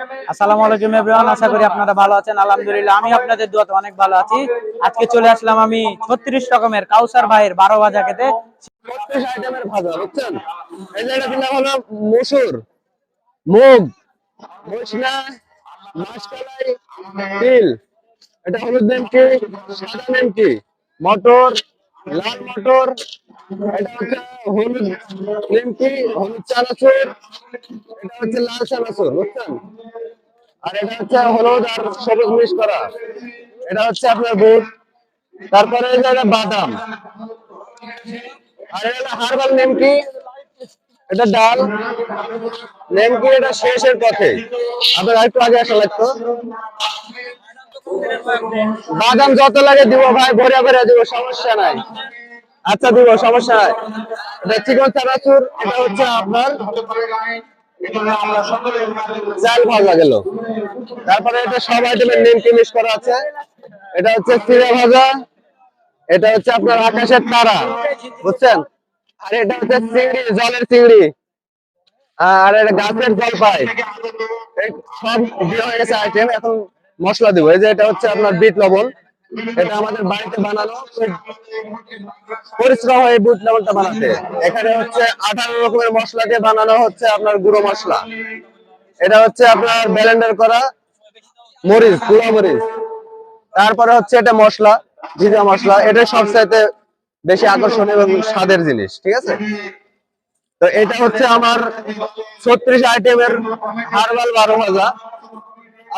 আসসালামু আলাইকুম এভরিওয়ান আশা করি আপনারা ভালো আছেন। আলহামদুলিল্লাহ আমি আপনাদের দোয়াতে অনেক ভালো আছি। আজকে চলে আসলাম আমি ছত্রিশ রকমের কাউসার ভাইয়ের বারো ভাজা খেতে। বত্রিশ আইটেমের ভাজা, বুঝছেন? এই যে এটা হলো মসুর, মুগ মশলা মাসকলাই, তিল। এটা হলুদ নেমকি, সাদা নেমকি, মটর, লাল মটর হলুদ নেমকি হলুদ হচ্ছে হলুদ আর সবুজ করা। তারপরে বাদাম। আর এটা হার্বাল নেমকি এটা ডাল। নেমকি এটা শেষের পথে। আপনার আরেকটু আগে আসা লাগতো। বাদাম যত লাগে দিব ভাই ভরে ভরে দিব, সমস্যা নাই। আচ্ছা দিব, সমস্যা নাই। এটা চিকন চানাচুর, এটা হচ্ছে আপনার চাল ভাজা গেল তারপরে এটা সব আইটেমের নেমকি মিক্স করা আছে? এটা হচ্ছে চিড়ে ভাজা, এটা হচ্ছে আপনার আকাশের তারা, বুঝছেন? আর এটা হচ্ছে চিংড়ি, জলের চিংড়ি। আর এটা গাছের জলপাই। সব দিয়ে হয়ে গেছে আইটেম এখন মশলা দিব। এই যে এটা হচ্ছে আপনার বিট লবণ। এটা আমাদের বাড়িতে বানানো। পরিশ্রম হয় বিট বানাতে। এখানে হচ্ছে আঠারো রকমের মশলা দিয়ে বানানো হচ্ছে আপনার গুঁড়ো মশলা। এটা হচ্ছে আপনার ব্লেন্ডার করা মরিচ, গুঁড়ো মরিচ। তারপরে হচ্ছে এটা মশলা, জিরা মশলা। এটা সবচাইতে বেশি আকর্ষণীয় এবং স্বাদের জিনিস, ঠিক আছে? তো এটা হচ্ছে আমার ছত্রিশ আইটেমের হারবাল বারো ভাজা।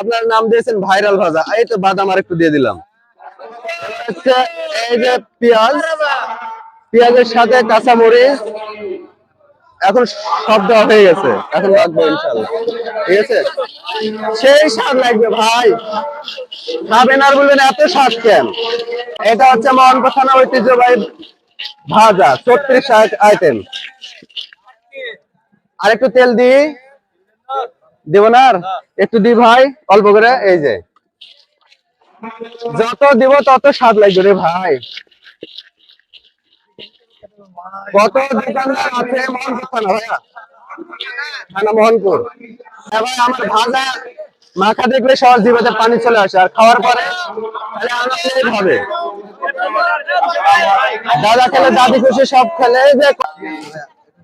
আপনার নাম দিয়েছেন ভাইরাল ভাজা। এই তো বাদাম আর একটু দিয়ে দিলাম। হচ্ছে পেঁয়াজের সাথে কাঁচা মরিচ এখন সব দেওয়া হয়ে গেছে। এখন রাখব ইনশাল্লাহ ঠিক আছে? সেই স্বাদ লাগবে ভাই। খাবেন আর বলবেন, এত স্বাদ কেন? এটা হচ্ছে মোহনপুর থানা ঐতিহ্যবাহী ভাজা, ছত্রিশ আইটেম। আর একটু তেল দি দিব না একটু দি ভাই, অল্প করে, এই যে। যত দিব তত স্বাদ লাগবে রে ভাই। কত দোকানদার আছে মোহনপুর থানা ভাইয়া? থানা মোহনপুর। এবার আমার ভাজা মাখা দেখলে সবার জিভেতে পানি চলে আসে আর খাওয়ার পরে তাহলে হবে। দাদা খেলে দাদি খুশি সব খেলে যে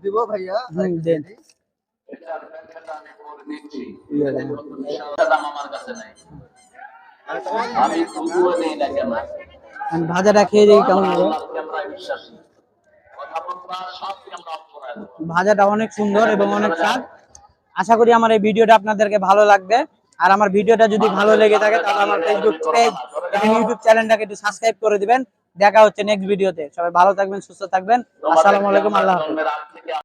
দিব ভাইয়া। হুম, দেন। ভাজাটা খেয়ে দিই কেমন। ভাজাটা অনেক সুন্দর এবং অনেক স্বাদ। আশা করি আমার এই ভিডিওটা আপনাদেরকে ভালো লাগবে। আর আমার ভিডিওটা যদি ভালো লেগে থাকে তাহলে আমার ফেসবুক পেজ এবং ইউটিউব চ্যানেলটাকে একটু সাবস্ক্রাইব করে দিবেন। দেখা হচ্ছে নেক্সট ভিডিওতে সবাই ভালো থাকবেন সুস্থ থাকবেন। আসসালামু আলাইকুম আল্লাহ হাফেজ।